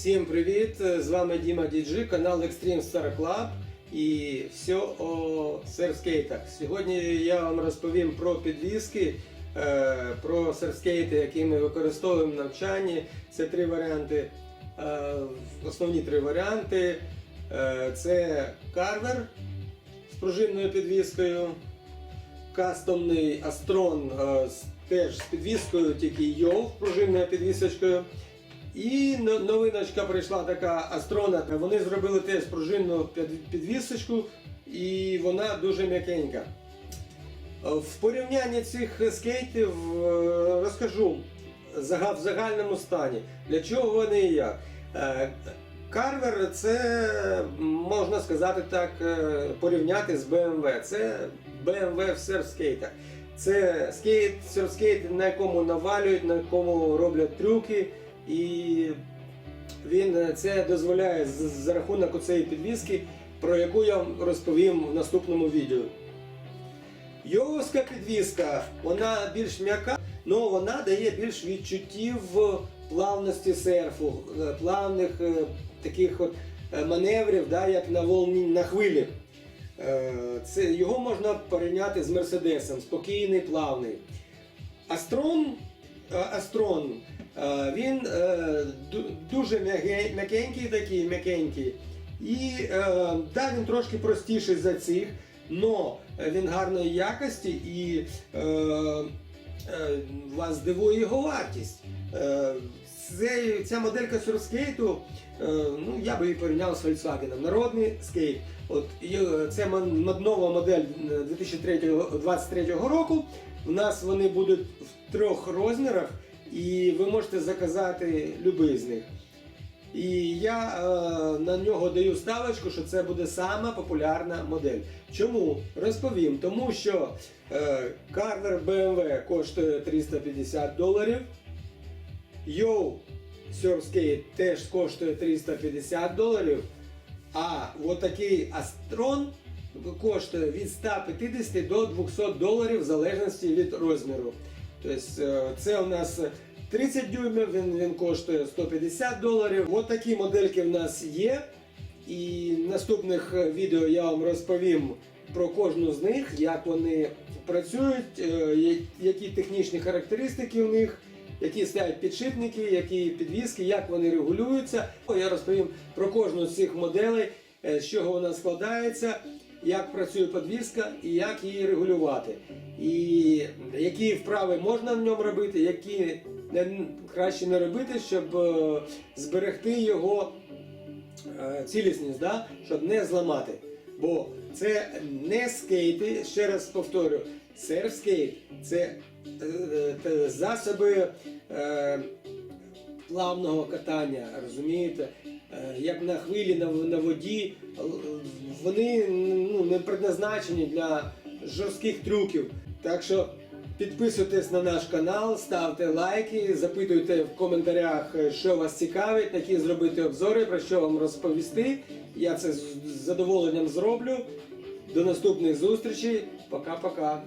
Всім привіт! З вами Діма Діджи, канал Extreme Star Club і все о серфскейтах. Сьогодні я вам розповім про підвіски, е, про серфскейти, які ми використовуємо в навчанні. Це три варіанти. е, Основні три варіанти. Е, Це карвер з пружинною підвіскою, кастомний Астрон теж з підвіскою, тільки йов пружинною підвісочкою. І новиночка прийшла така Астрона. Вони зробили теж пружинну підвісочку, і вона дуже м'якенька. В порівнянні цих скейтів е, розкажу в загальному стані, для чого вони і як. Е, Карвер це можна сказати так, е, порівняти з BMW. Це BMW в серфскейтах. Це скейт, серфскейт, на якому навалюють, на якому роблять трюки. І він е, це дозволяє за рахунок оцеї підвіски, про яку я вам розповім в наступному відео. Йовська підвіска, вона більш м'яка, але вона дає більш відчуттів плавності серфу, е, плавних е, таких от маневрів, да, як на волні на хвилі. Це, його можна порівняти з Мерседесом, спокійний, плавний. Астрон, Астрон він е, дуже м'якенький такий, м'якенький. І е, да, він трошки простіший за цих, але він гарної якості і е, е, вас здивує його вартість. Е, цей- ця моделька сурскейту, е, ну я би її порівняв з Volkswagen. Народний скейт. От, е, це нова модель е, 2023 року. У нас вони будуть в трьох розмірах, і ви можете заказати будь-який з них. І я е, на нього даю ставочку, що це буде сама популярна модель. Чому? Розповім. Тому що е, Carver BMW коштує 350 доларів. Yo Surfskate теж коштує 350 доларів. А от такий Астрон коштує від 150 до 200 доларів в залежності від розміру. Тобто е, це у нас 30 дюймів, він, він коштує 150 доларів. От такі модельки в нас є. І в наступних відео я вам розповім про кожну з них, як вони працюють, е, які технічні характеристики в них, які стоять підшипники, які підвіски, як вони регулюються. Я розповім про кожну з цих моделей, е, з чого вона складається, як працює підвіска і як її регулювати. І які вправи можна в ньому робити, які краще не робити, щоб е, зберегти його е, цілісність, да? щоб не зламати. Бо це не скейти, ще раз повторю, серфскейт це е, засоби плавного катання, розумієте? Е, Як на хвилі на, на воді, вони ну, не предназначені для жорстких трюків. Так що підписуйтесь на наш канал, ставте лайки, запитуйте в коментарях, е, що вас цікавить, які зробити обзори, про що вам розповісти. Я це з задоволенням зроблю. До наступних зустрічей. Пока-пока.